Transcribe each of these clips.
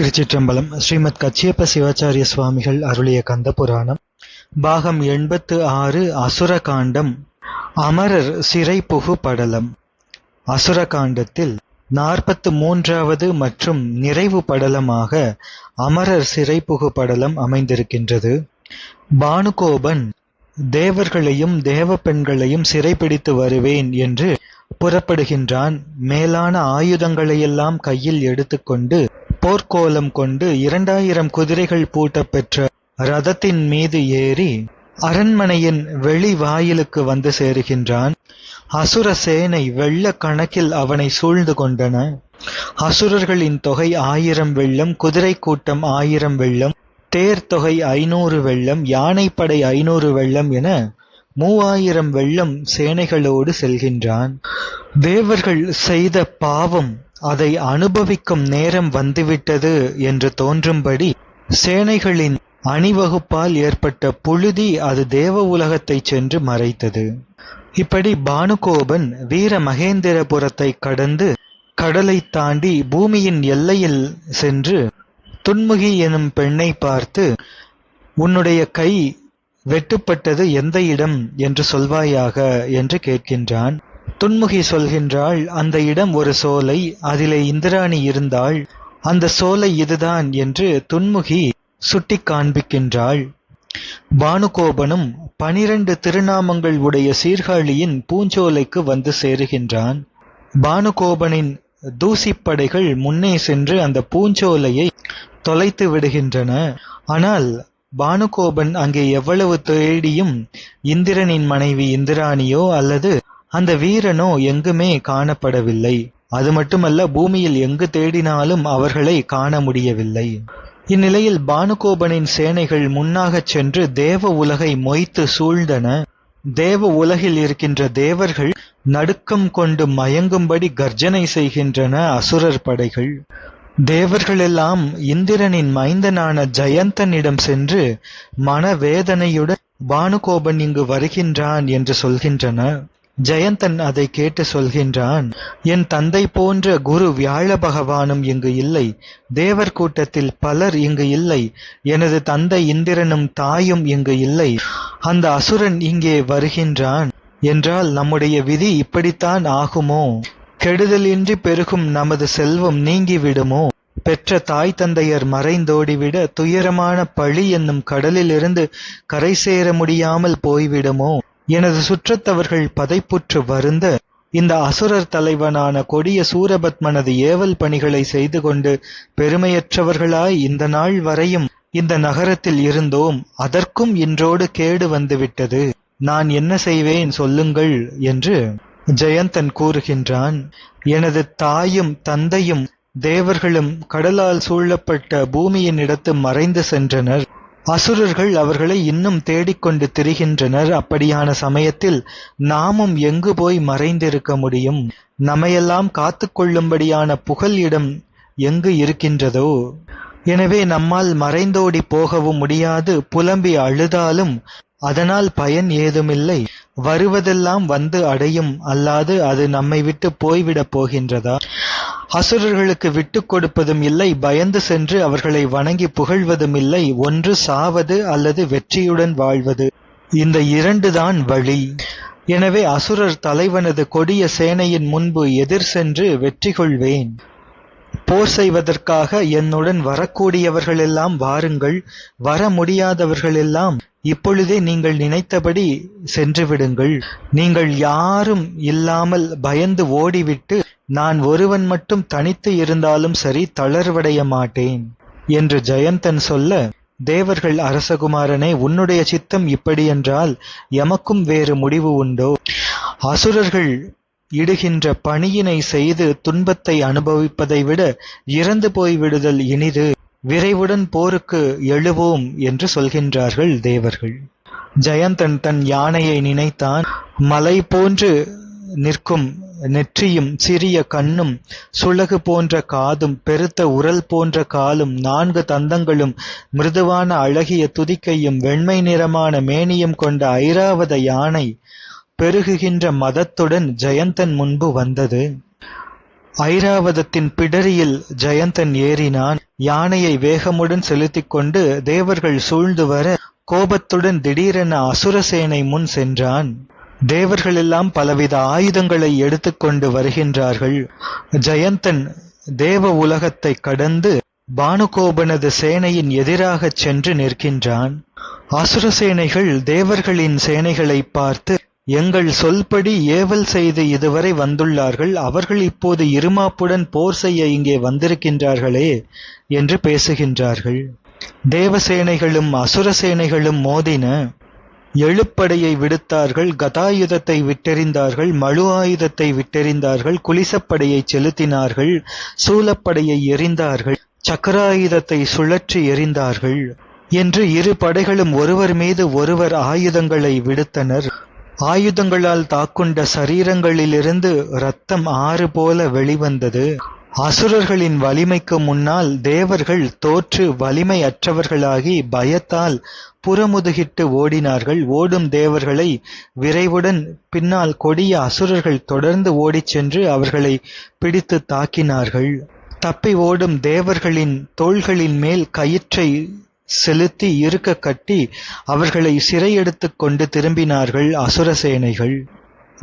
திருச்சிற்றம்பலம் ஸ்ரீமத் கச்சியப்ப சிவாச்சாரிய சுவாமிகள் அருளிய கந்த புராணம். பாகம் எண்பத்து ஆறு அசுரகாண்டம் அமரர் சிறை புகு படலம். அசுரகாண்டத்தில் நாற்பத்து மூன்றாவது மற்றும் நிறைவு படலமாக அமரர் சிறை புகு படலம் அமைந்திருக்கின்றது. பானுகோபன் தேவர்களையும் தேவ பெண்களையும் சிறைப்பிடித்து வருவேன் என்று புறப்படுகின்றான். மேலான ஆயுதங்களையெல்லாம் கையில் எடுத்துக்கொண்டு போர்க்கோலம் கொண்டு இரண்டாயிரம் குதிரைகள் பூட்டப் பெற்ற ரதத்தின் மீது ஏறி அரண்மனையின் வெளி வாயிலுக்கு வந்து சேருகின்றான். அசுர சேனை வெள்ள கணக்கில் அவனை சூழ்ந்து கொண்டன. அசுரர்களின் தொகை ஆயிரம் வெள்ளம் குதிரை கூட்டம் ஆயிரம் வெள்ளம் தேர் தொகை ஐநூறு வெள்ளம் யானைப்படை ஐநூறு வெள்ளம் என மூவாயிரம் வெள்ளம் சேனைகளோடு செல்கின்றான். தேவர்கள் செய்த பாவம் அதை அனுபவிக்கும் நேரம் வந்துவிட்டது என்று தோன்றும்படி சேனைகளின் அணிவகுப்பால் ஏற்பட்ட புழுதி அது தேவ உலகத்தைச் சென்று மறைத்தது. இப்படி பானுகோபன் வீர மகேந்திரபுரத்தை கடந்து கடலை தாண்டி பூமியின் எல்லையில் சென்று துன்முகி எனும் பெண்ணை பார்த்து உன்னுடைய கை வெட்டுப்பட்டது எந்த இடம் என்று சொல்வாயாக? என்று கேட்கின்றான். துன்முகி சொல்கின்றாள் அந்த இடம் ஒரு சோலை அதிலே இந்திராணி இருந்தாள். அந்த சோலை இதுதான் என்று துன்முகி சுட்டி காண்பிக்கின்றாள். பானுகோபனும் பனிரண்டு திருநாமங்கள் உடைய சீர்காழியின் பூஞ்சோலைக்கு வந்து சேருகின்றான். பானுகோபனின் தூசிப்படைகள் முன்னே சென்று அந்த பூஞ்சோலையை தொலைத்து விடுகின்றன. ஆனால் பானுகோபன் அங்கே எவ்வளவு தேடியும் இந்திரனின் மனைவி இந்திராணியோ அல்லது அந்த வீரனோ எங்குமே காணப்படவில்லை. அது மட்டுமல்ல பூமியில் எங்கு தேடினாலும் அவர்களை காண முடியவில்லை. இந்நிலையில் பானுகோபனின் சேனைகள் முன்னாகச் சென்று தேவ உலகை மொய்த்து சூழ்ந்தன. தேவ உலகில் இருக்கின்ற தேவர்கள் நடுக்கம் கொண்டு மயங்கும்படி கர்ஜனை செய்கின்றன அசுரர் படைகள். தேவர்களெல்லாம் இந்திரனின் மைந்தனான ஜெயந்தனிடம் சென்று மனவேதனையுடன் பானுகோபன் இங்கு வருகின்றான் என்று சொல்கின்றன. ஜெயந்தன் அதை கேட்டு சொல்கின்றான் என் தந்தை போன்ற குரு வியாழ பகவானும் இங்கு இல்லை. தேவர் கூட்டத்தில் பலர் இங்கு இல்லை. எனது தந்தை இந்திரனும் தாயும் இங்கு இல்லை. அந்த அசுரன் இங்கே வருகின்றான். என்றால் நம்முடைய விதி இப்படித்தான் ஆகுமோ? கெடுதலின்றி பெருகும் நமது செல்வம் நீங்கிவிடுமோ? பெற்ற தாய் தந்தையர் மறைந்தோடிவிட துயரமான பழி என்னும் கடலிலிருந்து கரை சேர முடியாமல் போய்விடுமோ? எனது சுற்றத்தவர்கள் பதைப்புற்று வருந்த இந்த அசுரர் தலைவனான கொடிய சூரபத்மனது ஏவல் பணிகளை செய்து கொண்டு பெருமையற்றவர்களாய் இந்த நாள் வரையும் இந்த நகரத்தில் இருந்தோம். அதற்கும் இன்றோடு கேடு வந்துவிட்டது. நான் என்ன செய்வேன் சொல்லுங்கள் என்று ஜெயந்தன் கூறுகின்றான். எனது தாயும் தந்தையும் தேவர்களும் கடலால் சூழப்பட்ட பூமியின் இடத்து மறைந்து சென்றனர். அசுரர்கள் அவர்களை இன்னும் தேடிக்கொண்டு திரிகின்றனர். அப்படியான சமயத்தில் நாமும் எங்கு போய் மறைந்திருக்க முடியும்? நம்மையெல்லாம் காத்து கொள்ளும்படியான புகழ் இடம் எங்கு இருக்கின்றதோ? எனவே நம்மால் மறைந்தோடி போகவும் முடியாது. புலம்பி அழுதாலும் அதனால் பயன் ஏதுமில்லை. வருவதெல்லாம் வந்து அடையும். அல்லாது அது நம்மை விட்டு போய்விடப் போகின்றதா? அசுரர்களுக்கு விட்டுக் கொடுப்பதும் இல்லை பயந்து சென்று அவர்களை வணங்கி புகழ்வதும் இல்லை. ஒன்று சாவது அல்லது வெற்றியுடன் வாழ்வது. இந்த இரண்டுதான் வழி. எனவே அசுரர் தலைவனது கொடிய சேனையின் முன்பு எதிர் சென்று வெற்றி கொள்வேன். போர் செய்வதற்காக என்னுடன் வரக்கூடியவர்களெல்லாம் வாருங்கள் வர முடியாதவர்களெல்லாம் இப்பொழுதே நீங்கள் நினைத்தபடி சென்றுவிடுங்கள் நீங்கள் யாரும் இல்லாமல் பயந்து ஓடிவிட்டு நான் ஒருவன் மட்டும் தனித்து இருந்தாலும் சரி தளர்வடைய மாட்டேன் என்று ஜெயந்தன் சொல்ல தேவர்கள் அரசகுமாரனே உன்னுடைய சித்தம் இப்படியென்றால் எமக்கும் வேறு முடிவு உண்டோ? அசுரர்கள் இடுகின்ற பணியினை செய்து துன்பத்தை அனுபவிப்பதை விட இறந்து போய்விடுதல் இனிது. விரைவுடன் போருக்கு எழுவோம் என்று சொல்கின்றார்கள் தேவர்கள். ஜெயந்தன் தன் யானையை நினைத்தான். மலை போன்று நிற்கும் நெற்றியும் சிறிய கண்ணும் சுளகு போன்ற காதும் பெருத்த உரல் போன்ற காலும் நான்கு தந்தங்களும் மிருதுவான அழகிய துதிக்கையும் வெண்மை நிறமான மேனியும் கொண்ட ஐராவத யானை பெருகுகின்ற மதத்துடன் ஜெயந்தன் முன்பு வந்தது. ஐராவதத்தின் பிடரியில் ஜெயந்தன் ஏறினான். யானையை வேகமுடன் செலுத்திக் கொண்டு தேவர்கள் சூழ்ந்து வர கோபத்துடன் திடீரென அசுரசேனை முன் சென்றான். தேவர்களெல்லாம் பலவித ஆயுதங்களை எடுத்துக்கொண்டு வருகின்றார்கள். ஜெயந்தன் தேவ உலகத்தை கடந்து பானுகோபனது சேனையின் எதிராகச் சென்று நிற்கின்றான். அசுர சேனைகள் தேவர்களின் சேனைகளை பார்த்து எங்கள் சொல்படி ஏவல் செய்து இதுவரை வந்துள்ளார்கள். அவர்கள் இப்போது இருமாப்புடன் போர் செய்ய இங்கே வந்திருக்கின்றார்களே என்று பேசுகின்றார்கள். தேவசேனைகளும் அசுரசேனைகளும் மோதின எழுப்படையை விடுத்தார்கள் கதாயுதத்தை விட்டெறிந்தார்கள் மழு ஆயுதத்தை விட்டெறிந்தார்கள் குலிசப்படையை செலுத்தினார்கள் சூலப்படையை எறிந்தார்கள் சக்கராயுதத்தை சுழற்றி எறிந்தார்கள் என்று இரு படைகளும் ஒருவர் மீது ஒருவர் ஆயுதங்களை விடுத்தனர். ஆயுதங்களால் தாக்குண்ட சரீரங்களிலிருந்து இரத்தம் ஆறு போல வெளிவந்தது. அசுரர்களின் வலிமைக்கு முன்னால் தேவர்கள் தோற்று வலிமையற்றவர்களாகி பயத்தால் புறமுதுகிட்டு ஓடினார்கள். ஓடும் தேவர்களை விரைவுடன் பின்னால் கொடிய அசுரர்கள் தொடர்ந்து ஓடிச் சென்று அவர்களை பிடித்து தாக்கினார்கள். தப்பி ஓடும் தேவர்களின் தோள்களின் மேல் கயிற்றை செலுத்தி இருக்க கட்டி அவர்களை சிறையெடுத்து கொண்டு திரும்பினார்கள் அசுரசேனைகள்.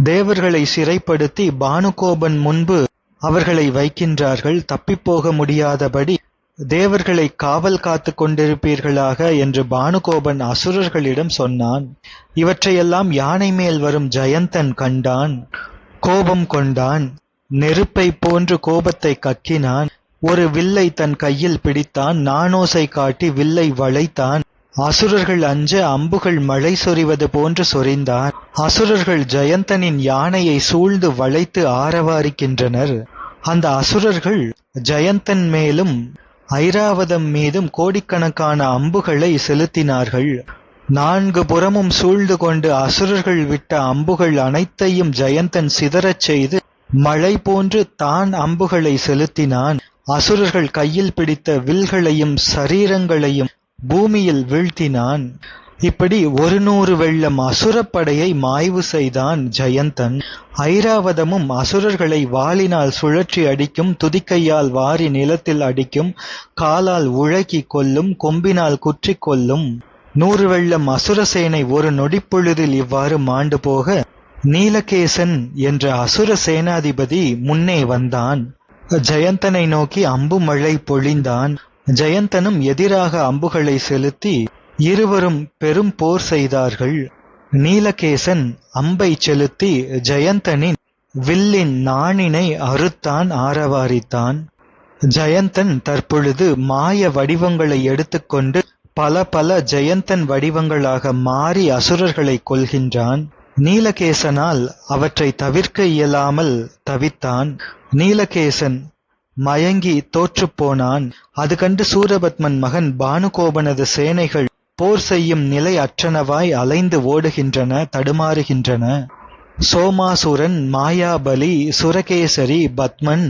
தேவர்களை சிறைப்படுத்தி பானுகோபன் முன்பு அவர்களை வைக்கின்றார்கள். தப்பிப்போக முடியாதபடி தேவர்களை காவல் காத்து கொண்டிருப்பீர்களாக என்று பானுகோபன் அசுரர்களிடம் சொன்னான். இவற்றையெல்லாம் யானை மேல் வரும் ஜெயந்தன் கண்டான். கோபம் கொண்டான். நெருப்பை போன்று கோபத்தை கக்கினான். ஒரு வில்லை தன் கையில் பிடித்தான். நானோசை காட்டி வில்லை வளைத்தான். அசுரர்கள் அஞ்ச அம்புகள் மழை சொரிவது போன்று சொரிந்தார். அசுரர்கள் ஜெயந்தனின் யானையை சூழ்ந்து வளைத்து ஆரவாரிக்கின்றனர். அந்த அசுரர்கள் ஜெயந்தன் மேலும் ஐராவதம் மீதும் கோடிக்கணக்கான அம்புகளை செலுத்தினார்கள். நான்கு புறமும் சூழ்ந்து கொண்டு அசுரர்கள் விட்ட அம்புகள் அனைத்தையும் ஜெயந்தன் சிதறச் செய்து மழை போன்று தான் அம்புகளை செலுத்தினான். அசுரர்கள் கையில் பிடித்த வில்களையும் சரீரங்களையும் பூமியில் வீழ்த்தினான். இப்படி ஒரு நூறு வெள்ளம் அசுரப்படையை மாய்வு செய்தான் ஜெயந்தன். ஐராவதமும் அசுரர்களை வாளினால் சுழற்றி அடிக்கும் துதிக்கையால் வாரி நிலத்தில் அடிக்கும் காலால் உழக்கி கொல்லும் கொம்பினால் குற்றி கொல்லும். நூறு வெள்ளம் அசுரசேனை ஒரு நொடிப்பொழுதில் இவ்வாறு மாண்டு போக நீலகேசன் என்ற அசுர சேனாதிபதி முன்னே வந்தான். ஜெயந்தனை நோக்கி அம்பு மழை பொழிந்தான். ஜெயந்தனும் எதிராக அம்புகளை செலுத்தி இருவரும் பெரும் போர் செய்தார்கள். நீலகேசன் அம்பை செலுத்தி ஜெயந்தனின் வில்லின் நாணினை அறுத்தான் ஆரவாரித்தான். ஜெயந்தன் தற்பொழுது மாய வடிவங்களை எடுத்துக்கொண்டு பல பல ஜெயந்தன் வடிவங்களாக மாறி அசுரர்களை கொல்கின்றான். நீலகேசனால் அவற்றை தவிர்க்க இயலாமல் தவித்தான். நீலகேசன் மயங்கி தோற்றுப்போனான் அது கண்டு சூரபத்மன் மகன் பானுகோபனது சேனைகள் போர் செய்யும் நிலை அற்றனவாய் அலைந்து ஓடுகின்றன தடுமாறுகின்றன. சோமாசுரன் மாயாபலி சுரகேசரி பத்மன்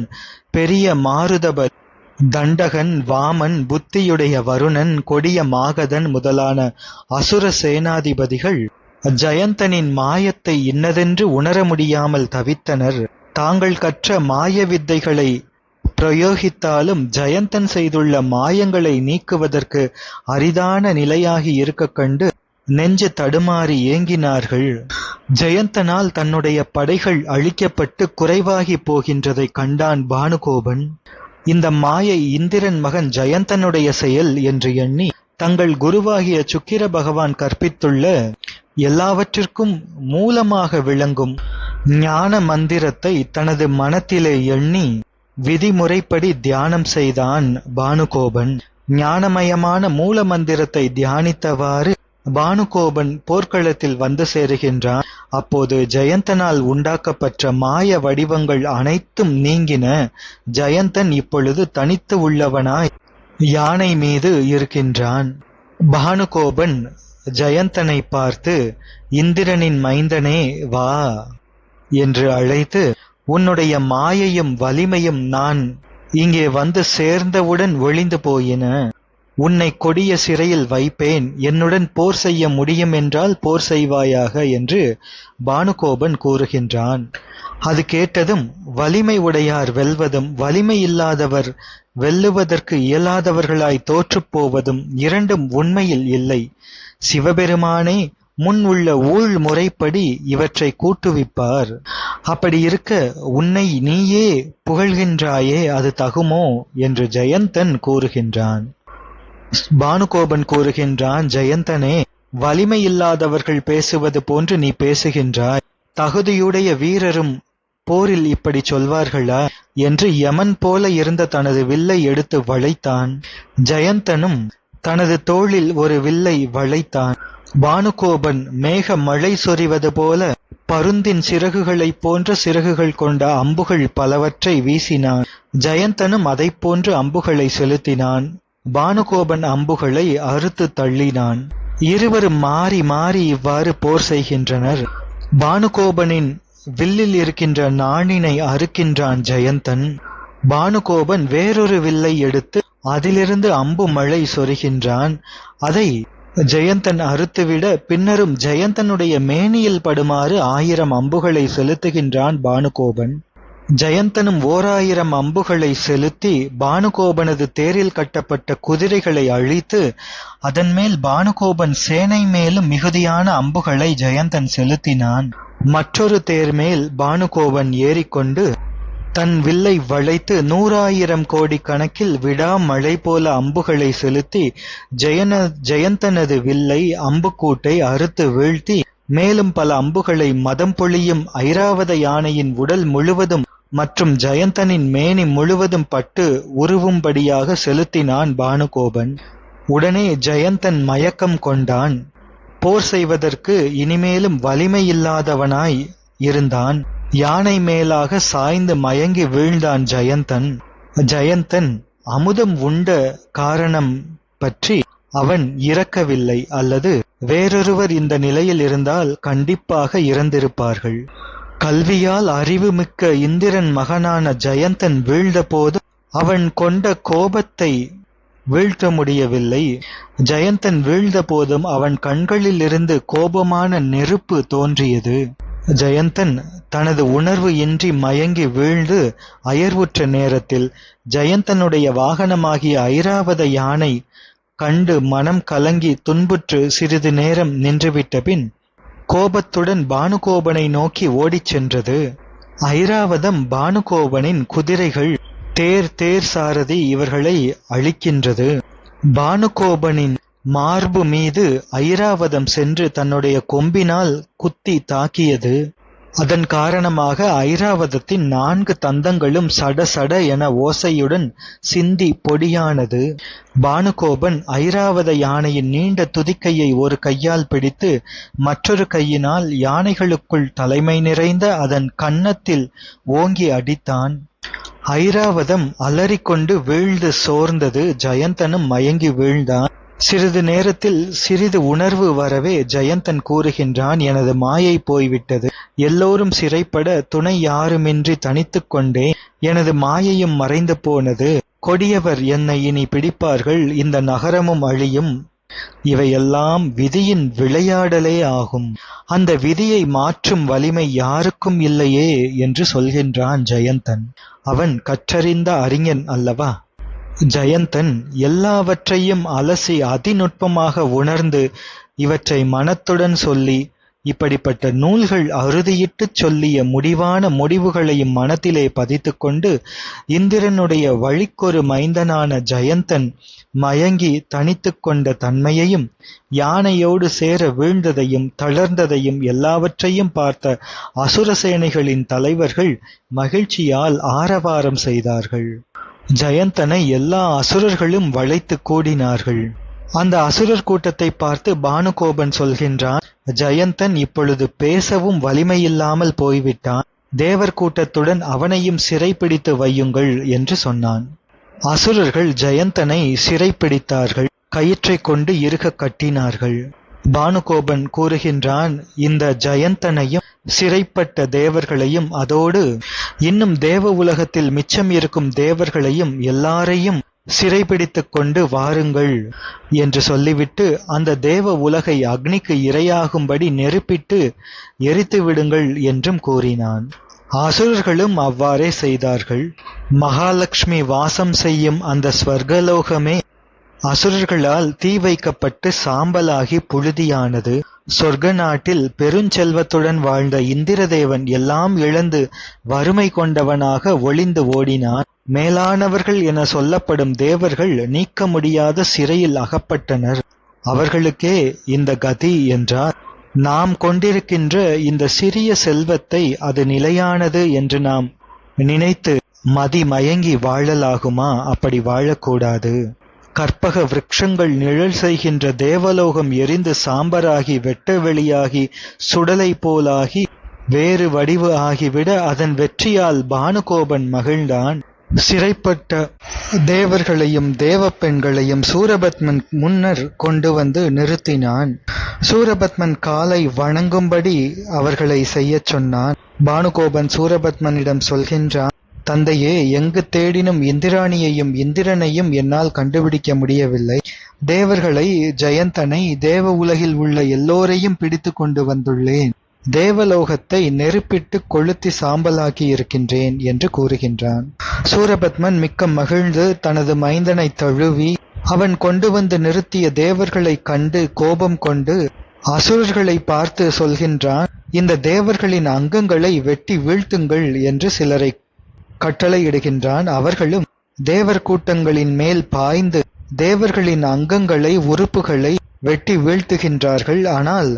பெரிய மாருதப தண்டகன் வாமன் புத்தியுடைய வருணன் கொடிய மாகதன் முதலான அசுர சேனாதிபதிகள் ஜெயந்தனின் மாயத்தை இன்னதென்று உணர முடியாமல் தவித்தனர். தாங்கள் கற்ற மாய வித்தைகளை பிரயோகித்தாலும் ஜெயந்தன் செய்துள்ள மாயங்களை நீக்குவதற்கு அரிதான நிலையாகி இருக்க கண்டு நெஞ்சு தடுமாறி ஏங்கினார்கள். ஜெயந்தனால் தன்னுடைய படைகள் அழிக்கப்பட்டு குறைவாகி போகின்றதை கண்டான் பானுகோபன். இந்த மாயை இந்திரன் மகன் ஜெயந்தனுடைய செயல் என்று எண்ணி தங்கள் குருவாகிய சுக்கிர பகவான் கற்பித்துள்ள எல்லாவற்றிற்கும் மூலமாக விளங்கும் ஞான மந்திரத்தை தனது மனத்திலே எண்ணி விதிமுறைப்படி தியானம் செய்தான் பானுகோபன். ஞானமயமான மூல மந்திரத்தை தியானித்தவாறு பானுகோபன் போர்க்களத்தில் வந்து சேருகின்றான். அப்போது ஜெயந்தனால் உண்டாக்கப்பட்ட மாய வடிவங்கள் அனைத்தும் நீங்கின. ஜெயந்தன் இப்பொழுது தனித்து உள்ளவனாய் யானை மீது இருக்கின்றான். பானுகோபன் ஜெயந்தனை பார்த்து இந்திரனின் மைந்தனே வா என்று அழைத்து உன்னுடைய மாயையும் வலிமையும் நான் இங்கே வந்து சேர்ந்தவுடன் ஒளிந்து போயின. உன்னை கொடிய சிறையில் வைப்பேன். என்னுடன் போர் செய்ய முடியும் என்றால் போர் செய்வாயாக என்று பானுகோபன் கூறுகின்றான். அது கேட்டதும் வலிமை உடையார் வெல்வதும் வலிமை இல்லாதவர் வெல்லுவதற்கு இயலாதவர்களாய் தோற்றுப் போவதும் இரண்டும் உண்மையில் இல்லை. சிவபெருமானே முன் உள்ள ஊழ் முறைப்படி இவற்றை கூட்டுவிப்பார். அப்படி இருக்க உன்னை நீயே புகழ்கின்றாயே அது தகுமோ? என்று ஜெயந்தன் கூறுகின்றான். பானுகோபன் கூறுகின்றான் ஜெயந்தனே வலிமை இல்லாதவர்கள் பேசுவது போன்று நீ பேசுகின்றாய். தகுதியுடைய வீரரும் போரில் இப்படி சொல்வார்களா? என்று யமன் போல இருந்த தனது வில்லை எடுத்து வளைத்தான். ஜெயந்தனும் தனது தோளில் ஒரு வில்லை வளைத்தான். பானுகோபன் மேக மழை சொரிவது போல பருந்தின் சிறகுகளைப் போன்ற சிறகுகள் கொண்ட அம்புகள் பலவற்றை வீசினான். ஜெயந்தனும் அதைப் போன்று அம்புகளை செலுத்தினான். பானுகோபன் அம்புகளை அறுத்து தள்ளினான். இருவரும் மாறி மாறி இவ்வாறு போர் செய்கின்றனர். பானுகோபனின் வில்லில் இருக்கின்ற நாணினை அறுக்கின்றான் ஜெயந்தன். பானுகோபன் வேறொரு வில்லை எடுத்து அதிலிருந்து அம்பு மழை சொருகின்றான். அதை ஜெயந்தன் அறுத்துவிட பின்னரும் ஜெயந்தனுடைய மேனியில் படுமாறு ஆயிரம் அம்புகளை செலுத்துகின்றான் பானுகோபன். ஜெயந்தனும் ஓராயிரம் அம்புகளை செலுத்தி பானுகோபனது தேரில் கட்டப்பட்ட குதிரைகளை அழித்து அதன் மேல் பானுகோபன் சேனை மேலும் மிகுதியான அம்புகளை ஜெயந்தன் செலுத்தினான். மற்றொரு தேர் மேல் பானுகோபன் ஏறிக்கொண்டு தன் வில்லை வளைத்து நூறாயிரம் கோடி கணக்கில் விடாமழை போல அம்புகளை செலுத்தி ஜெயன ஜெயந்தனது வில்லை அம்புக்கூட்டை அறுத்து வீழ்த்தி மேலும் பல அம்புகளை மதம் பொழியும் ஐராவத யானையின் உடல் முழுவதும் மற்றும் ஜெயந்தனின் மேனி முழுவதும் பட்டு உருவும்படியாக செலுத்தினான் பானுகோபன். உடனே ஜெயந்தன் மயக்கம் கொண்டான். போர் செய்வதற்கு இனிமேலும் வலிமையில்லாதவனாய் இருந்தான். யானை மேலாக சாய்ந்து மயங்கி வீழ்ந்தான் ஜெயந்தன். ஜெயந்தன் அமுதம் உண்ட காரணம் பற்றி அவன் இறக்கவில்லை அல்லது வேறொருவர் இந்த நிலையில் இருந்தால் கண்டிப்பாக இறந்திருப்பார்கள். கல்வியால் அறிவுமிக்க இந்திரன் மகனான ஜெயந்தன் வீழ்ந்தபோது அவன் கொண்ட கோபத்தை வீழ்த்த முடியவில்லை. ஜெயந்தன் வீழ்ந்த போதும் அவன் கண்களிலிருந்து கோபமான நெருப்பு தோன்றியது. ஜெயந்தன் தனது உணர்வு இன்றி மயங்கி வீழ்ந்து அயர்வுற்ற நேரத்தில் ஜெயந்தனுடைய வாகனமாகிய ஐராவத யானை கண்டு மனம் கலங்கி துன்புற்று சிறிது நேரம் நின்றுவிட்ட பின் கோபத்துடன் பானுகோபனை நோக்கி ஓடிச் சென்றது. ஐராவதம் பானுகோபனின் குதிரைகள் தேர் தேர் சாரதி இவர்களை அழிக்கின்றது. பானுகோபனின் மார்பு மீது ஐராவதம் சென்று தன்னுடைய கொம்பினால் குத்தி தாக்கியது. அதன் காரணமாக ஐராவதத்தின் நான்கு தந்தங்களும் சட சட என ஓசையுடன் சிந்தி பொடியானது. பானுகோபன் ஐராவத யானையின் நீண்ட துதிக்கையை ஒரு கையால் பிடித்து மற்றொரு கையினால் யானைகளுக்குள் தலைமை நிறைந்த அதன் கன்னத்தில் ஓங்கி அடித்தான். ஐராவதம் அலறிக்கொண்டு வீழ்ந்து சோர்ந்தது. ஜெயந்தனும் மயங்கி வீழ்ந்தான். சிறிது நேரத்தில் சிறிது உணர்வு வரவே ஜெயந்தன் கூறுகின்றான் எனது மாயை போய்விட்டது. எல்லோரும் சிறைப்பட துணை யாருமின்றி தனித்துக் கொண்டே எனது மாயையும் மறைந்து போனது. கொடியவர் என்னை இனி பிடிப்பார்கள். இந்த நகரமும் அழியும். இவையெல்லாம் விதியின் விளையாடலே ஆகும். அந்த விதியை மாற்றும் வலிமை யாருக்கும் இல்லையே என்று சொல்கின்றான் ஜெயந்தன். அவன் கற்றறிந்த அறிஞன் அல்லவா? ஜெயந்தன் எல்லாவற்றையும் அலசி அதிநுட்பமாக உணர்ந்து இவற்றை மனத்துடன் சொல்லி இப்படிப்பட்ட நூல்கள் அறுதியிட்டுச் சொல்லிய முடிவான முடிவுகளையும் மனத்திலே பதித்துக்கொண்டு இந்திரனுடைய வழிக்கொரு மைந்தனான ஜெயந்தன் மயங்கி தனித்துக் கொண்ட தன்மையையும் யானையோடு சேர வீழ்ந்ததையும் தளர்ந்ததையும் எல்லாவற்றையும் பார்த்த அசுரசேனைகளின் தலைவர்கள் மகிழ்ச்சியால் ஆரவாரம் செய்தார்கள். ஜெயந்தனை எல்லா அசுரர்களும் வளைத்து கூடினார்கள். அந்த அசுரர் கூட்டத்தை பார்த்து பானுகோபன் சொல்கின்றான் ஜெயந்தன் இப்பொழுது பேசவும் வலிமையில்லாமல் போய்விட்டான். தேவர் கூட்டத்துடன் அவனையும் சிறைப்பிடித்து வையுங்கள் என்று சொன்னான். அசுரர்கள் ஜெயந்தனை சிறைப்பிடித்தார்கள் கயிற்றைக் கொண்டு இறுக கட்டினார்கள். பானுகோபன் கூறுகின்றான் இந்த ஜெயந்தனையும் சிறைப்பட்ட தேவர்களையும் அதோடு இன்னும் தேவ உலகத்தில் மிச்சம் இருக்கும் தேவர்களையும் எல்லாரையும் சிறைபிடித்து கொண்டு வாருங்கள் என்று சொல்லிவிட்டு அந்த தேவ உலகை அக்னிக்கு இரையாகும்படி நெருப்பிட்டு எரித்து விடுங்கள் என்றும் கூறினான். அசுரர்களும் அவ்வாறே செய்தார்கள். மகாலட்சுமி வாசம் செய்யும் அந்த ஸ்வர்கலோகமே அசுரர்களால் தீ வைக்கப்பட்டு சாம்பலாகி புழுதியானது. சொர்க்க நாட்டில் பெருஞ்செல்வத்துடன் வாழ்ந்த இந்திரதேவன் எல்லாம் இழந்து வறுமை கொண்டவனாக ஒளிந்து ஓடினான். மேலானவர்கள் என சொல்லப்படும் தேவர்கள் நீக்க முடியாத சிறையில் அகப்பட்டனர். அவர்களுக்கே இந்த கதி என்றார். நாம் கொண்டிருக்கின்ற இந்த சிறிய செல்வத்தை அது நிலையானது என்று நாம் நினைத்து மதி மயங்கி வாழலாகுமா? அப்படி வாழக்கூடாது. கற்பக விருட்சங்கள் நிழல் செய்கின்ற தேவலோகம் எரிந்து சாம்பராகி வெட்ட வெளியாகி சுடலை போலாகி வேறு வடிவு ஆகிவிட அதன் வெற்றியால் பானுகோபன் மகிழ்ந்தான். சிறைப்பட்ட தேவர்களையும் தேவ பெண்களையும் சூரபத்மன் முன்னர் கொண்டு வந்து நிறுத்தினான். சூரபத்மன் காலை வணங்கும்படி அவர்களை செய்யச் சொன்னான். பானுகோபன் சூரபத்மனிடம் சொல்கின்றான் தந்தையே எங்கு தேடினும் இந்திராணியையும் இந்திரனையும் என்னால் கண்டுபிடிக்க முடியவில்லை. தேவர்களை ஜெயந்தனை தேவ உலகில் உள்ள எல்லோரையும் பிடித்து கொண்டு வந்துள்ளேன். தேவலோகத்தை நெருப்பிட்டு கொளுத்தி சாம்பலாக்கி இருக்கின்றேன் என்று கூறுகின்றான். சூரபத்மன் மிக்க மகிழ்ந்து தனது மைந்தனை தழுவி அவன் கொண்டு வந்து நிறுத்திய தேவர்களை கண்டு கோபம் கொண்டு அசுரர்களை பார்த்து சொல்கின்றான் இந்த தேவர்களின் அங்கங்களை வெட்டி வீழ்த்துங்கள் என்று சிலரை கட்டளையிடுகின்றான். அவர்களும் தேவர் கூட்டங்களின் மேல் பாய்ந்து தேவர்களின் அங்கங்களை உறுப்புகளை வெட்டி வீழ்த்துகின்றார்கள். ஆனால்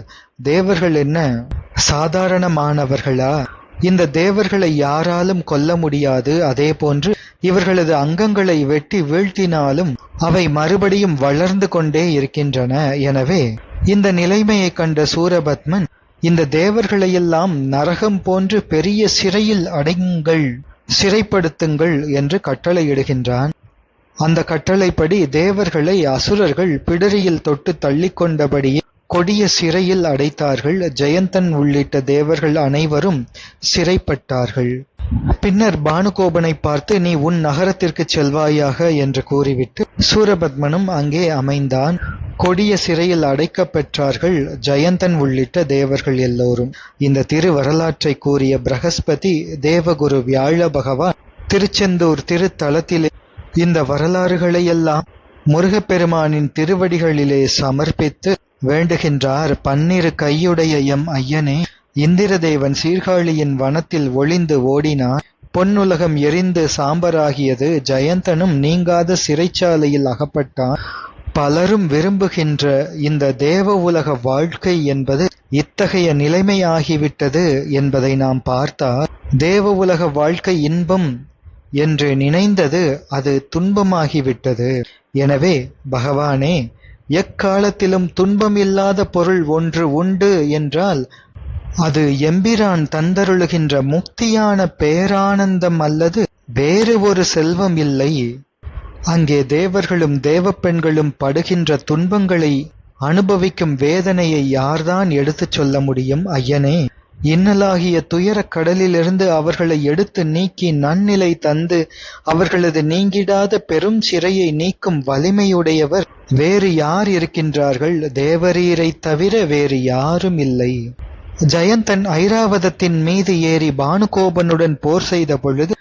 தேவர்கள் என்ன? சாதாரணமானவர்களா? இந்த தேவர்களை யாராலும் கொல்ல முடியாது. அதே போன்று இவர்களது அங்கங்களை வெட்டி வீழ்த்தினாலும் அவை மறுபடியும் வளர்ந்து கொண்டே இருக்கின்றன. எனவே இந்த நிலைமையை கண்ட சூரபத்மன் இந்த தேவர்களையெல்லாம் நரகம் போன்று பெரிய சிறையில் அடைங்கள் சிறைப்படுத்துங்கள் என்று கட்டளையிடுகின்றான். அந்த கட்டளைப்படி தேவர்களை அசுரர்கள் பிடரியில் தொட்டு தள்ளிக்கொண்டபடியே கொடிய சிறையில் அடைத்தார்கள். ஜெயந்தன் உள்ளிட்ட தேவர்கள் அனைவரும் சிறைப்பட்டார்கள். பின்னர் பானுகோபனை பார்த்து நீ உன் நகரத்திற்கு செல்வாயாக என்று கூறிவிட்டு சூரபத்மனும் அங்கே அமைந்தான். கொடிய சிறையில் அடைக்கப் பெற்றார்கள் ஜெயந்தன் உள்ளிட்ட தேவர்கள் எல்லோரும். இந்த திருவரலாற்றை கூறிய பிரகஸ்பதி தேவகுரு வியாழ பகவான் திருச்செந்தூர் திருத்தலத்திலே இந்த வரலாறுகளையெல்லாம் முருகப்பெருமானின் திருவடிகளிலே சமர்ப்பித்து வேண்டுகின்றார். பன்னிரு கையுடைய எம் ஐயனே இந்திரதேவன் சீர்காழியின் வனத்தில் ஒளிந்து ஓடினார். பொன்னுலகம் எரிந்து சாம்பராகியது. ஜெயந்தனும் நீங்காத சிறைச்சாலையில் அகப்பட்டான். பலரும் விரும்புகின்ற இந்த தேவ உலக வாழ்க்கை என்பது இத்தகைய நிலைமையாகிவிட்டது என்பதை நாம் பார்த்தால் தேவ உலக வாழ்க்கை இன்பம் என்று நினைந்தது அது துன்பமாகிவிட்டது. எனவே பகவானே எக்காலத்திலும் துன்பமில்லாத பொருள் ஒன்று உண்டு என்றால் அது எம்பிரான் தந்தருளுகின்ற முக்தியான பேரானந்தம் அல்லது வேறு ஒரு செல்வம் இல்லை. அங்கே தேவர்களும் தேவப்பெண்களும் படுகின்ற துன்பங்களை அனுபவிக்கும் வேதனையை யார்தான் எடுத்துச் சொல்ல முடியும் ஐயனே? இன்னலாகிய துயரக் கடலிலிருந்து அவர்களை எடுத்து நீக்கி நன்னிலை தந்து அவர்களது நீங்கிடாத பெரும் சிறையை நீக்கும் வலிமையுடையவர் வேறு யார் இருக்கின்றார்கள்? தேவரீரைத் தவிர வேறு யாரும் இல்லை. ஜெயந்தன் ஐராவதத்தின் மீது ஏறி பானுகோபனுடன் போர் செய்த பொழுது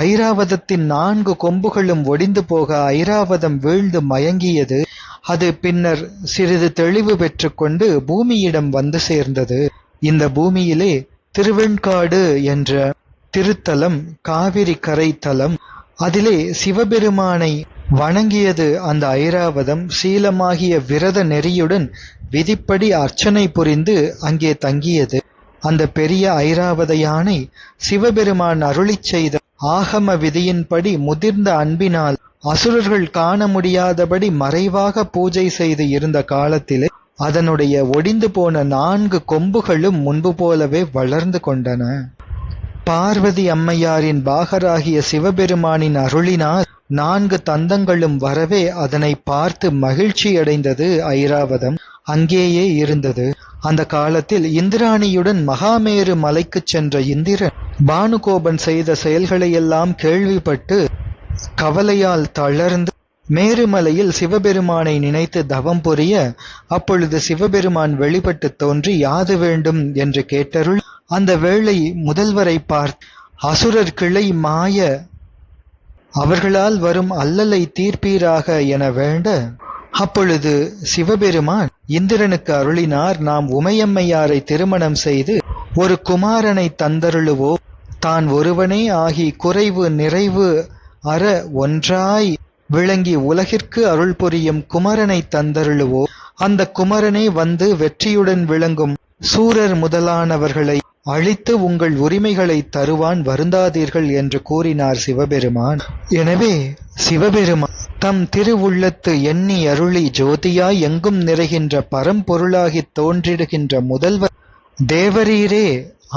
ஐராவதத்தின் நான்கு கொம்புகளும் ஒடிந்து போக ஐராவதம் வீழ்ந்து மயங்கியது. அது பின்னர் சிறிது தெளிவு பெற்றுக்கொண்டு பூமியிடம் வந்து சேர்ந்தது. இந்த பூமியிலே திருவெண்காடு என்ற திருத்தலம் காவிரி கரை தலம் அதிலே சிவபெருமானை வணங்கியது. அந்த ஐராவதம் சீலமாகிய விரத நெறியுடன் விதிப்படி அர்ச்சனை புரிந்து அங்கே தங்கியது. அந்த பெரிய ஐராவத யானை சிவபெருமான் அருளிச் செய்த ஆகம விதியின்படி முதிர்ந்த அன்பினால் அசுரர்கள் காண முடியாதபடி மறைவாக பூஜை செய்து இருந்த காலத்திலே அதனுடைய ஒடிந்து போன நான்கு கொம்புகளும் முன்பு போலவே வளர்ந்து கொண்டன. பார்வதி அம்மையாரின் பாகராகிய சிவபெருமானின் அருளினால் நான்கு தந்தங்களும் வரவே அதனை பார்த்து மகிழ்ச்சியடைந்தது ஐராவதம். அங்கேயே இருந்தது. அந்த காலத்தில் இந்திராணியுடன் மகாமேரு மலைக்குச் சென்ற இந்திரன் பானுகோபன் செய்த செயல்களையெல்லாம் கேள்விப்பட்டு கவலையால் தளர்ந்து மேருமலையில் சிவபெருமானை நினைத்து தவம் புரிய அப்பொழுது சிவபெருமான் வெளிப்பட்டு தோன்றி யாது வேண்டும்? என்று கேட்டருள் அந்த வேளை முதல்வரை பார்த்து அசுரர் கிளை மாய அவர்களால் வரும் அல்லலை தீர்ப்பீராக என வேண்ட அப்பொழுது சிவபெருமான் இந்திரனுக்கு அருளினார் நாம் உமையம்மையாரை திருமணம் செய்து ஒரு குமாரனை தந்தருளுவோ? தான் ஒருவனே ஆகி குறைவு நிறைவு அற ஒன்றாய் விளங்கி உலகிற்கு அருள் புரியும் குமரனை தந்தருளுவோ? அந்த குமரனே வந்து வெற்றியுடன் விளங்கும் சூரர் முதலானவர்களை அழித்து உங்கள் உரிமைகளை தருவான் வருந்தாதீர்கள் என்று கூறினார் சிவபெருமான். எனவே சிவபெருமான் தம் திருவுள்ளத்து எண்ணி அருளி ஜோதியாய் எங்கும் நிறைகின்ற பரம்பொருளாகித் தோன்றிடுகின்ற முதல்வர் தேவரீரே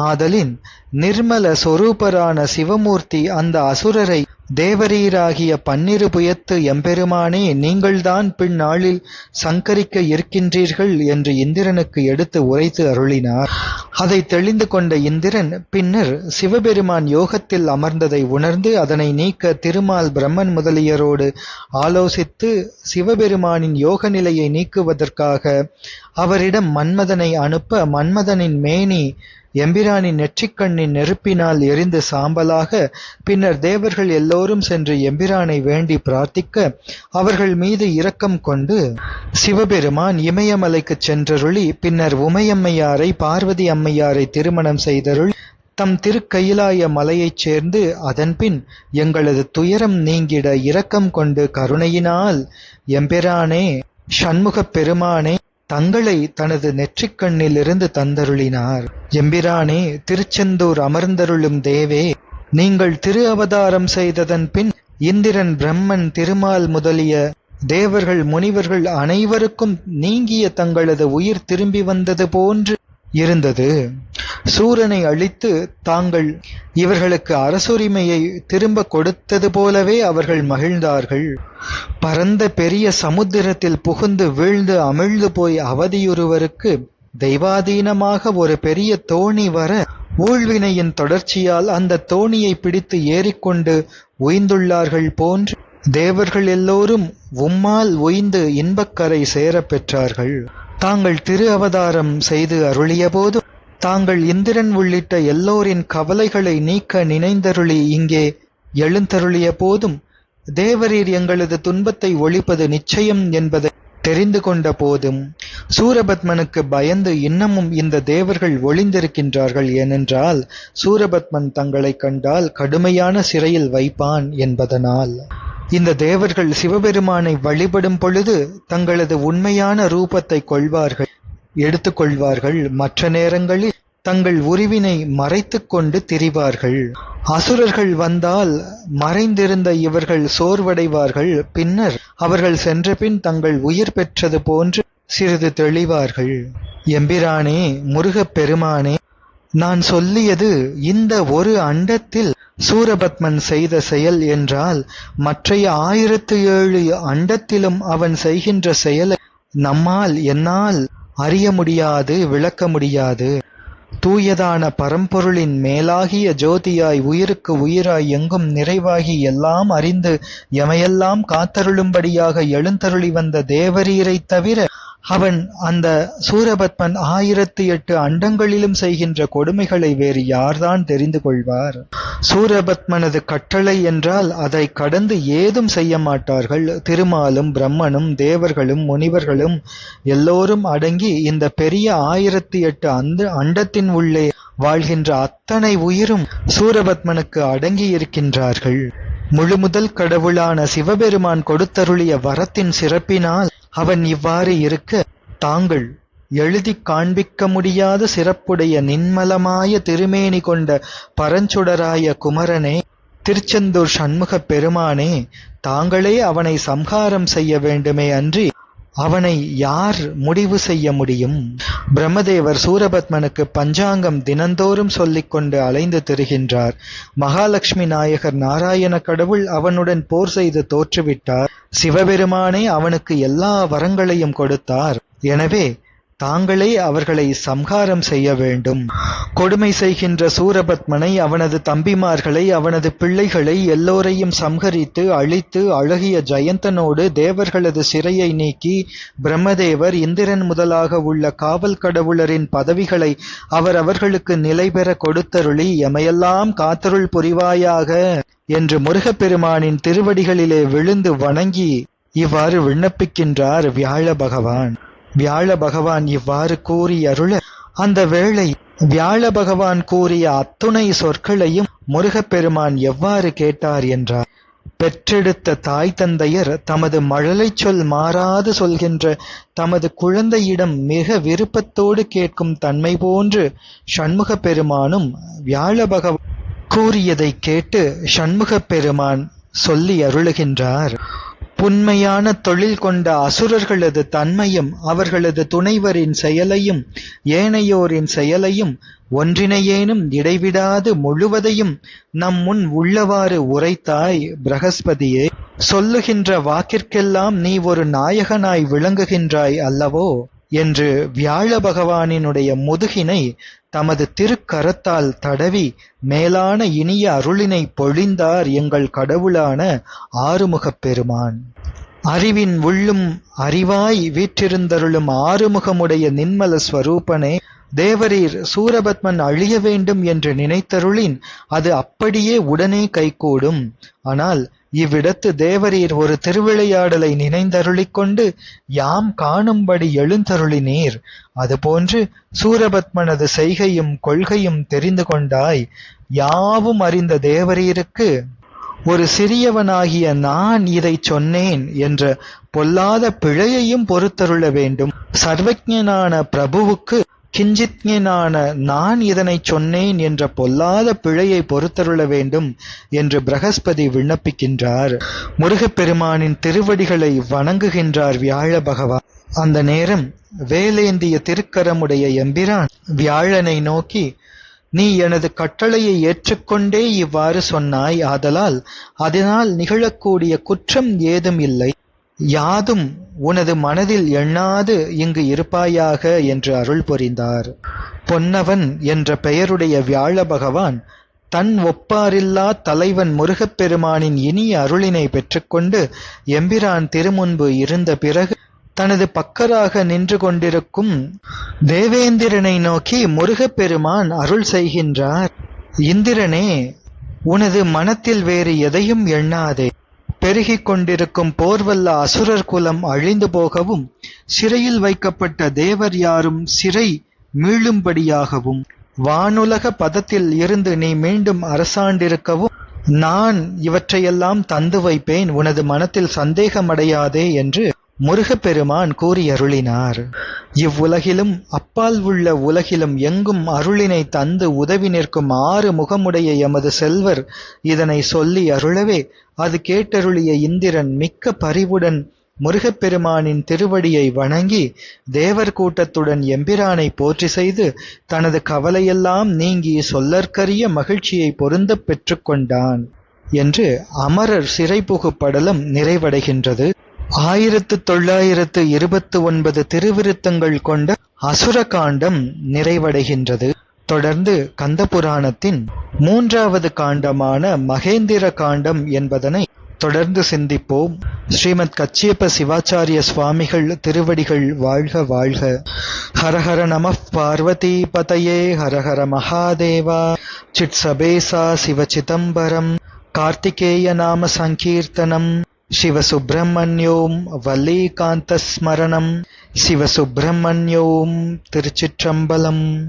ஆதலின் நிர்மல சொரூபரான சிவமூர்த்தி அந்த அசுரரை தேவரீராகிய பன்னிரு புயத்து எம்பெருமானே நீங்கள்தான் பின்னாளில் சங்கரிக்க இருக்கின்றீர்கள் என்று இந்திரனுக்கு எடுத்து உரைத்து அருளினார். அதை தெளிந்து கொண்ட இந்திரன் பின்னர் சிவபெருமான் யோகத்தில் அமர்ந்ததை உணர்ந்து அதனை நீக்க திருமால் பிரம்மன் முதலியரோடு ஆலோசித்து சிவபெருமானின் யோக நிலையை நீக்குவதற்காக அவரிடம் மன்மதனை அனுப்ப மன்மதனின் மேனி எம்பிரானின் நெற்றிக்கண்ணின் நெருப்பினால் எரிந்து சாம்பலாக பின்னர் தேவர்கள் எல்லோரும் சென்று எம்பிரானை வேண்டி பிரார்த்திக்க அவர்கள் மீது இரக்கம் கொண்டு சிவபெருமான் இமயமலைக்குச் சென்றருளி பின்னர் உமையம்மையாரை பார்வதி அம்மையாரை திருமணம் செய்தருள் தம் திருக்கயிலாய மலையைச் சேர்ந்து அதன்பின் எங்களது துயரம் நீங்கிட இரக்கம் கொண்டு கருணையினால் எம்பிரானே சண்முகப் பெருமானே தங்களை தனது நெற்றிக்கண்ணிலிருந்து தந்தருளினார். எம்பிரானே திருச்செந்தூர் அமர்ந்தருளும் தேவே நீங்கள் திரு அவதாரம் செய்ததன் பின் இந்திரன் பிரம்மன் திருமால் முதலிய தேவர்கள் முனிவர்கள் அனைவருக்கும் நீங்கிய தங்களது உயிர் திரும்பி வந்தது போன்று இருந்தது. சூரனை அழித்து தாங்கள் இவர்களுக்கு அரசுரிமையை திரும்ப கொடுத்தது போலவே அவர்கள் மகிழ்ந்தார்கள். பரந்த பெரிய சமுத்திரத்தில் புகுந்து வீழ்ந்து அமிழ்ந்து போய் அவதியுறுவருக்கு தெய்வாதீனமாக ஒரு பெரிய தோணி வர ஊழ்வினையின் தொடர்ச்சியால் அந்த தோணியை பிடித்து ஏறிக்கொண்டு உய்ந்துள்ளார்கள் போன்று தேவர்கள் எல்லோரும் உம்மால் உய்ந்து இன்பக்கரை சேரப் பெற்றார்கள். தாங்கள் திரு அவதாரம் செய்து அருளியபோது தாங்கள் இந்திரன் உள்ளிட்ட எல்லோரின் கவலைகளை நீக்க நினைந்தருளி இங்கே எழுந்தருளிய போதும் தேவரீர் எங்களது துன்பத்தை ஒழிப்பது நிச்சயம் என்பதை தெரிந்து கொண்ட போதும். சூரபத்மனுக்கு பயந்து இன்னமும் இந்த தேவர்கள் ஒளிந்திருக்கின்றார்கள் ஏனென்றால் சூரபத்மன் தங்களை கண்டால் கடுமையான சிறையில் வைப்பான் என்பதனால். இந்த தேவர்கள் சிவபெருமானை வழிபடும் பொழுது தங்களது உண்மையான ரூபத்தை கொள்வார்கள். எடுத்துக்கொள்வார்கள். மற்ற நேரங்களில் தங்கள் உருவினை மறைத்துக் கொண்டு திரிவார்கள். அசுரர்கள் வந்தால் மறைந்திருந்த இவர்கள் சோர்வடைவார்கள். பின்னர் அவர்கள் சென்றபின் தங்கள் உயிர் பெற்றது போன்று சிறிது தெளிவார்கள். எம்பிரானே முருகப் பெருமானே நான் சொல்லியது இந்த ஒரு அண்டத்தில் சூரபத்மன் செய்த செயல் என்றால் மற்றைய ஆயிரத்து ஏழு அண்டத்திலும் அவன் செய்கின்ற செயலை நம்மால் என்னால் அறிய முடியாது விளக்க முடியாது. தூயதான பரம்பொருளின் மேலாகிய ஜோதியாய் உயிருக்கு உயிராய் எங்கும் நிறைவாகி எல்லாம் அறிந்து எமையெல்லாம் காத்தருளும்படியாக எழுந்தருளி வந்த தேவரீரைத் தவிர அவன் அந்த சூரபத்மன் ஆயிரத்தி எட்டு அண்டங்களிலும் செய்கின்ற கொடுமைகளை வேறு யார்தான் தெரிந்து கொள்வார்? சூரபத்மனது கட்டளை என்றால் அதை கடந்து ஏதும் செய்ய மாட்டார்கள். திருமாலும் பிரம்மனும் தேவர்களும் முனிவர்களும் எல்லோரும் அடங்கி இந்த பெரிய ஆயிரத்தி எட்டு அந்த அண்டத்தின் உள்ளே வாழ்கின்ற அத்தனை உயிரும் சூரபத்மனுக்கு அடங்கி இருக்கின்றார்கள். முழுமுதல் கடவுளான சிவபெருமான் கொடுத்தருளிய வரத்தின் சிறப்பினால் அவன் இவ்வாறு இருக்க தாங்கள் எழுதிக் காண்பிக்க முடியாத சிறப்புடைய நின்மலமாய திருமேனி கொண்ட பரஞ்சுடராய குமரனே திருச்செந்தூர் சண்முகப் பெருமானே தாங்களே அவனை சம்ஹாரம் செய்ய வேண்டுமே அன்றி அவனை யார் முடிவு செய்ய முடியும்? பிரம்மதேவர் சூரபத்மனுக்கு பஞ்சாங்கம் தினந்தோறும் சொல்லிக்கொண்டு அலைந்து திரிகின்றார். மகாலட்சுமி நாயகர் நாராயண கடவுள் அவனுடன் போர் செய்து தோற்றுவிட்டார். சிவபெருமானே அவனுக்கு எல்லா வரங்களையும் கொடுத்தார். எனவே தாங்களே அவர்களை சம்ஹாரம் செய்ய வேண்டும். கொடுமை செய்கின்ற சூரபத்மனை அவனது தம்பிமார்களை அவனது பிள்ளைகளை எல்லோரையும் சம்ஹரித்து அழித்து அழகிய ஜெயந்தனோடு தேவர்களது சிறையை நீக்கி பிரம்மதேவர் இந்திரன் முதலாக உள்ள காவல் கடவுளரின் பதவிகளை அவர் அவர்களுக்கு நிலை பெற கொடுத்தருளி எமையெல்லாம் காத்தருள் புரிவாயாக என்று முருகப்பெருமானின் திருவடிகளிலே விழுந்து வணங்கி இவ்வாறு விண்ணப்பிக்கின்றார் வியாழ பகவான். வியாழ பகவான் இவ்வாறு கூறி அருள அந்த வேளை வியாழ பகவான் கூறிய அத்துணை சொற்களையும் முருகப்பெருமான் எவ்வாறு கேட்டார் என்றார். பெற்றெடுத்த தாய் தந்தையர் தமது மழலைச் சொல் மாறாது சொல்கின்ற தமது குழந்தையிடம் மிக விருப்பத்தோடு கேட்கும் தன்மை போன்று சண்முகப் பெருமானும் வியாழ பகவான் கூறியதை கேட்டு சண்முக பெருமான் சொல்லி அருளுகின்றார். புன்மையான தொழில் கொண்ட அசுரர்களது தன்மையும் அவர்களது துணைவரின் செயலையும் ஏனையோரின் செயலையும் ஒன்றினையேனும் இடைவிடாது முழுவதையும் நம் முன் உள்ளவாறு உரைத்தாய் பிரகஸ்பதியே. சொல்லுகின்ற வாக்கிற்கெல்லாம் நீ ஒரு நாயகனாய் விளங்குகின்றாய் அல்லவோ? என்று வியாழ பகவானினுடைய முதுகினை தமது திருக்கரத்தால் தடவி மேலான இனிய அருளினை பொழிந்தார் எங்கள் கடவுளான ஆறுமுகப் பெருமான். அறிவின் உள்ளும் அறிவாய் வீற்றிருந்தருளும் ஆறுமுகமுடைய நின்மல ஸ்வரூபனே தேவரீர் சூரபத்மன் அழிய வேண்டும் என்று நினைத்தருளின் அது அப்படியே உடனே கைகூடும். ஆனால் இவ்விடத்து தேவரீர் ஒரு திருவிளையாடலை நினைந்தருளிக் கொண்டு யாம் காணும்படி எழுந்தருளினீர். அதுபோன்று சூரபத்மனது செய்கையும் கொள்கையும் தெரிந்து கொண்டாய். யாவும் அறிந்த தேவரீருக்கு ஒரு சிறியவனாகிய நான் இதை சொன்னேன் என்ற பொல்லாத பிழையையும் பொறுத்தருள வேண்டும். சர்வஜனான பிரபுவுக்கு கிஞ்சித்ஞனான நான் இதனைச் சொன்னேன் என்ற பொல்லாத பிழையை பொறுத்தருள வேண்டும் என்று பிரகஸ்பதி விண்ணப்பிக்கின்றார். முருகப்பெருமானின் திருவடிகளை வணங்குகின்றார் வியாழ பகவான். அந்த நேரம் வேலேந்திய திருக்கரமுடைய எம்பிரான் வியாழனை நோக்கி நீ எனது கட்டளையை ஏற்றுக்கொண்டே இவ்வாறு சொன்னாய். ஆதலால் அதனால் நிகழக்கூடிய குற்றம் ஏதும் இல்லை. யாதும் உனது மனதில் எண்ணாது இங்கு இருப்பாயாக என்று அருள் புரிந்தார். பொன்னவன் என்ற பெயருடைய வியாழ பகவான் தன் ஒப்பாரில்லா தலைவன் முருகப்பெருமானின் இனிய அருளினை பெற்றுக்கொண்டு எம்பிரான் திருமுன்பு இருந்த பிறகு தனது பக்கராக நின்று கொண்டிருக்கும் தேவேந்திரனை நோக்கி முருகப்பெருமான் அருள் செய்கின்றார். இந்திரனே உனது மனத்தில் வேறு எதையும் எண்ணாதே. பெருகிக் கொண்டிருக்கும் போர்வல்ல அசுரர் குலம் அழிந்து போகவும் சிறையில் வைக்கப்பட்ட தேவர் யாரும் சிறை மீளும்படியாகவும் வானுலக பதத்தில் இருந்து நீ மீண்டும் அரசாண்டிருக்கவும் நான் இவற்றையெல்லாம் தந்து வைப்பேன் உனது மனத்தில் சந்தேகமடையாதே என்று முருகப்பெருமான் கூறி அருளினார் இவ்வுலகிலும் அப்பால் உள்ள உலகிலும் எங்கும் அருளினை தந்து உதவி நிற்கும் ஆறு முகமுடைய எமது செல்வர் இதனை சொல்லி அருளவே அது கேட்டருளிய இந்திரன் மிக்க பரிவுடன் முருகப்பெருமானின் திருவடியை வணங்கி தேவர் கூட்டத்துடன் எம்பிரானை போற்றி செய்து தனது கவலையெல்லாம் நீங்கி சொல்லற்கரிய மகிழ்ச்சியை பொருந்தப் பெற்றுக்கொண்டான் என்று அமரர் சிறைபுகு படலம் நிறைவடைகின்றது. ஆயிரத்து தொள்ளாயிரத்து இருபத்து ஒன்பது திருவிருத்தங்கள் கொண்ட அசுர காண்டம் நிறைவடைகின்றது. தொடர்ந்து கந்தபுராணத்தின் மூன்றாவது காண்டமான மகேந்திர காண்டம் என்பதனை தொடர்ந்து சிந்திப்போம். ஸ்ரீமத் கச்சியப்ப சிவாச்சாரிய சுவாமிகள் திருவடிகள் வாழ்க வாழ்க. ஹரஹர நம பார்வதி பதையே ஹரஹர மகாதேவா. சிட் சபேசா சிவ சிதம்பரம். கார்த்திகேய நாம சங்கீர்த்தனம். சிவசுப்பிரமணியோம் வல்லிகாந்தஸ்மரணம் சிவசுப்பிரமணியோம் திருச்சிற்றம்பலம்.